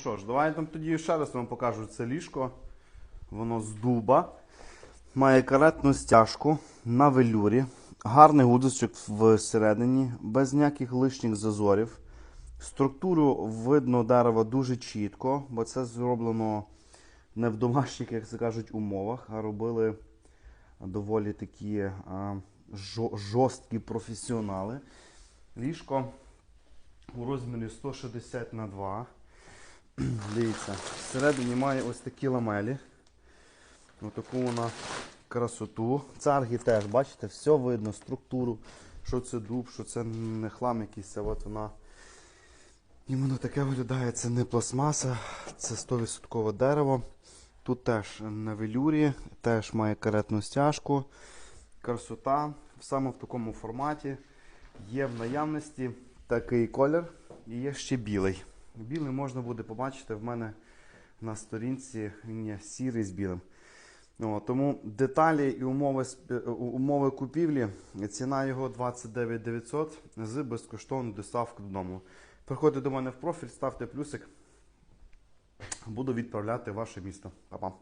Що ж, давай там тоді ще раз вам покажу це ліжко. Воно з дуба. Має каретну стяжку на велюрі. Гарний гудзичок всередині, без ніяких лишніх зазорів. Структуру видно дерева дуже чітко, бо це зроблено не в домашніх, як це кажуть, умовах, а робили доволі такі а, жорсткі професіонали. Ліжко у розмірі 160 на 2. Дивіться, всередині має ось такі ламелі. Отаку вона красоту. Царги теж, бачите, все видно, структуру, що це дуб, що це не хлам якийсь, от вона. Іменно таке виглядає, це не пластмаса, це 100% дерево. Тут теж на велюрі, теж має каретну стяжку. Красота. Саме в такому форматі. Є в наявності такий колір і є ще білий. Білий можна буде побачити в мене на сторінці, він є сірий з білим. О, тому деталі і умови, е, умови купівлі, ціна його 29 900 з безкоштовною доставкою додому. Приходьте до мене в профіль, ставте плюсик. Буду відправляти ваше місто. Па-па.